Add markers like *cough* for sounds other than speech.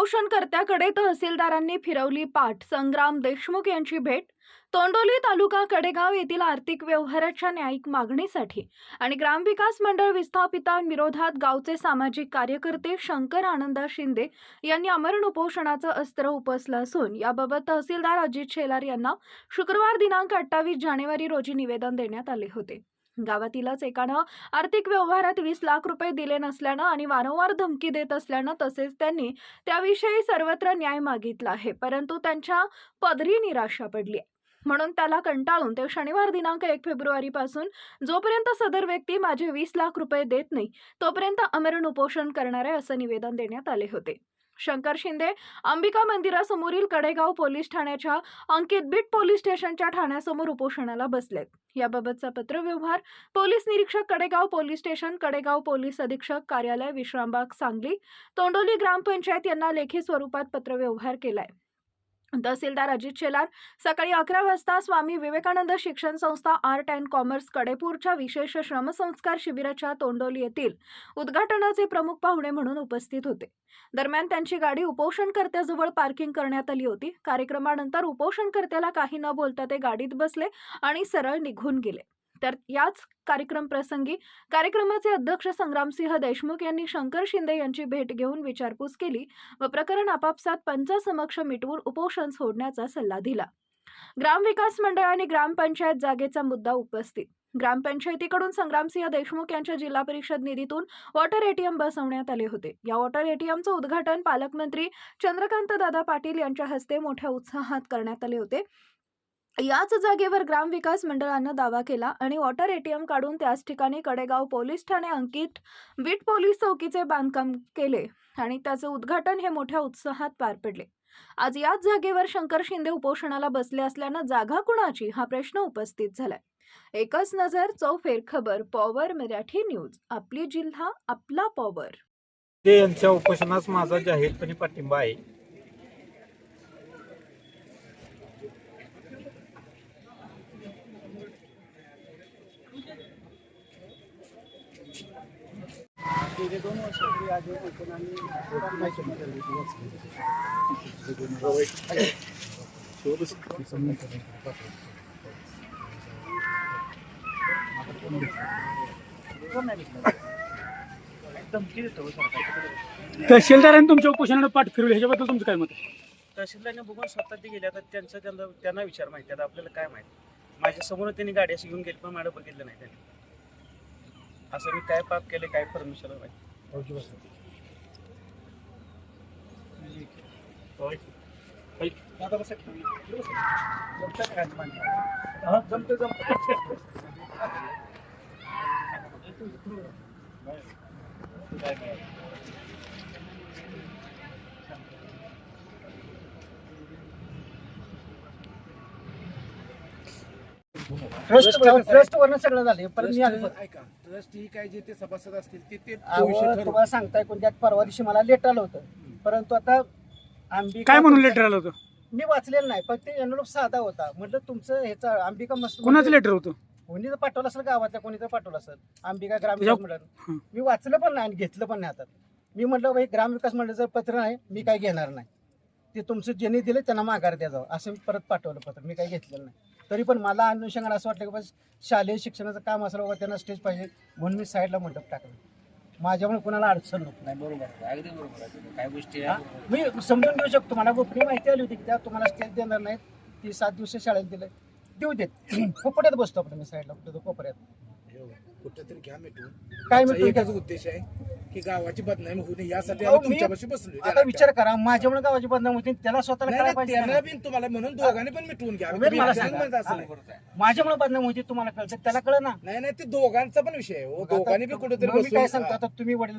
उपोषणकर्त्याकडे तहसीलदारांनी फिरवली पाठ. संग्राम देशमुख यांची भेट. तोंडोली तालुका कडेगाव येथील आर्थिक व्यवहाराच्या न्यायिक मागणीसाठी आणि ग्रामविकास मंडळ विस्थापितांविरोधात गावचे सामाजिक कार्यकर्ते शंकर आनंदा शिंदे यांनी अमरण उपोषणाचं अस्त्र उपसलं असून याबाबत तहसीलदार अजित शेलार यांना शुक्रवार दिनांक अठ्ठावीस जानेवारी रोजी निवेदन देण्यात आले होते. गावातीलच एकानं आर्थिक व्यवहारात वीस लाख रुपये दिले नसल्यानं आणि वारंवार धमकी देत असल्यानं तसेच त्यांनी त्याविषयी सर्वत्र न्याय मागितला आहे परंतु त्यांच्या पदरी निराशा पडली आहे. म्हणून त्याला कंटाळून ते शनिवार दिनांक एक फेब्रुवारीपासून जोपर्यंत सदर व्यक्ती माझे वीस लाख रुपये देत नाही तोपर्यंत अमरण उपोषण करणार आहे असं निवेदन देण्यात आले होते शंकर शिंदे अंबिका मंदिरासमोरील कडेगाव पोलीस ठाण्याच्या अंकित बीट पोलीस स्टेशनच्या ठाण्यासमोर उपोषणाला बसलेत. याबाबतचा पत्रव्यवहार पोलीस निरीक्षक Kadegaon police station Kadegaon police अधीक्षक कार्यालय विश्रामबाग सांगली तोंडोली ग्रामपंचायत यांना लेखी स्वरूपात पत्रव्यवहार केलाय. तहसीलदार अजित शेलार सकाळी अकरा वाजता स्वामी विवेकानंद शिक्षण संस्था आर्ट अँड कॉमर्स कडेपूरच्या विशेष श्रमसंस्कार शिबिराच्या तोंडोली येथील उद्घाटनाचे प्रमुख पाहुणे म्हणून उपस्थित होते. दरम्यान त्यांची गाडी उपोषणकर्त्याजवळ पार्किंग करण्यात आली होती. कार्यक्रमानंतर उपोषणकर्त्याला काही न बोलता ते गाडीत बसले आणि सरळ निघून गेले. तर याच कार्यक्रम प्रसंगी कार्यक्रमाचे अध्यक्ष संग्रामसिंह देशमुख यांनी शंकर शिंदे यांची भेट घेऊन विचारपूस केली व प्रकरण आपापसात पंचासमक्ष मिटवून उपोषण सोडण्याचा सल्ला दिला. ग्रामविकास मंडळ आणि ग्रामपंचायत जागेचा मुद्दा उपस्थित. ग्रामपंचायतीकडून संग्रामसिंह देशमुख यांच्या जिल्हा परिषद निधीतून वॉटर एटीएम बसवण्यात आले होते. या वॉटर एटीएमचं उद्घाटन पालकमंत्री चंद्रकांत दादा पाटील यांच्या हस्ते मोठ्या उत्साहात करण्यात आले होते. याच जागेवर ग्रामविकास मंडळानं दावा केला आणि वॉटर एटीएम काढून त्याच ठिकाणी कडेगाव पोलीस ठाणे अंकित बीट पोलीस चौकीचे बांधकाम केले आणि त्याचे उद्घाटन हे मोठ्या उत्साहात पार पडले. आज याच जागेवर शंकर शिंदे उपोषणाला बसले असल्यानं जागा कुणाची? हा प्रश्न उपस्थित झालाय. एकच नजर चौफेर खबर पॉवर मराठी न्यूज. आपली जिल्हा आपला पॉवर. ते यांच्या उपोषणास माझा जाहीरपणे पाठिंबा आहे. गेले दोन वर्षापूर्वी आधी होतं आणि माहिती केली धमकी देतो हो सरकार तहसीलदारांनी तुमच्या उपोषणाला पाठ फिरवली ह्याच्याबद्दल तुमचं काय मत आहे? तहसीलदारने बघून स्वतः ते गेले आता त्यांचं त्यांना त्यांना विचार माहिती आता आपल्याला काय माहिती? माझ्यासमोर त्यांनी गाडी अशी घेऊन गेली पण मला बघितलं नाही त्यांनी. असं मी काय पाप केले काय परमिशन माहिती? आता नाही. ट्रस्ट वरनं सगळं झाले मी आलो. ट्रस्ट ऐका ट्रस्ट ही काय जे ते सभासद असतील ते ते तो अहो, विषय ठरवू. तुम्हाला सांगताय कोणत्या परवा दिवशी मला लेट आलं होतं. परंतु आता अंबिका काय म्हणून लेटर आलं होतं? मी वाचलेलं नाही पण ते एनरोप साधा होता. म्हटलं तुमचं ह्याचा अंबिका मस्त कोणाचं लेटर होतं? कोणी तर पाठवलं असेल गावातल्या कोणी तर पाठवलं असेल? अंबिका ग्रामविकास मंडळ. हं. मी वाचलं पण नाही आणि घेतलं पण नाही हातात मी म्हटलं भाई ग्रामविकास मंडळाचं पत्र आहे मी काही घेणार नाही. ते तुमचं ज्यांनी दिले त्यांना माघार द्या जावं. असं मी परत पाठवलं पत्र. मी काही घेतलेलं नाही. तरी पण मला अनुषंगाने असं वाटलं की बस शालेय शिक्षणाचं काम असलं बाबा त्यांना स्टेज पाहिजे. म्हणून मी साईडला मंडप टाकलं. माझ्यामुळे कुणाला अडचण नको नाही. बरोबर आहे. अगदी बरोबर आहे. काय गोष्टी हा? आहे मी समजून घेऊ शकतो. मला गोपनीय माहिती आली होती की त्या तुम्हाला स्टेज देणार नाहीत. ती सात दिवस शाळेत दिले देऊ देत. *clears throat* कोपऱ्यात बसतो आपण मी साईडला कुठं तो कोपऱ्यात कुठेतरी घ्या मिटून काय आमचा मिटून एकच? उद्देश आहे की गावाची बदनामी होऊ नये. यासाठी अहो, आम्ही मी- तुमच्यापाशी बसलो आता विचार करा माझ्यामुळे गावाची बदनाम होती त्याला स्वतःला नाही काय नाही, पाहिजे त्यांना का बी तुम्हाला म्हणून दोघांनी पण मिटवून घ्या. उमेद तुम्ही मला असं सांगा. म्हणता असं नाही. माझ्यामुळे बदनाम होती तुम्हाला कळतं? त्याला कळलं ना नाही नाही ते दोघांचा पण विषय आहे. हो. दोघांनी बी कुठेतरी मग मी काय बसून- सांगतो? आता तुम्ही वडील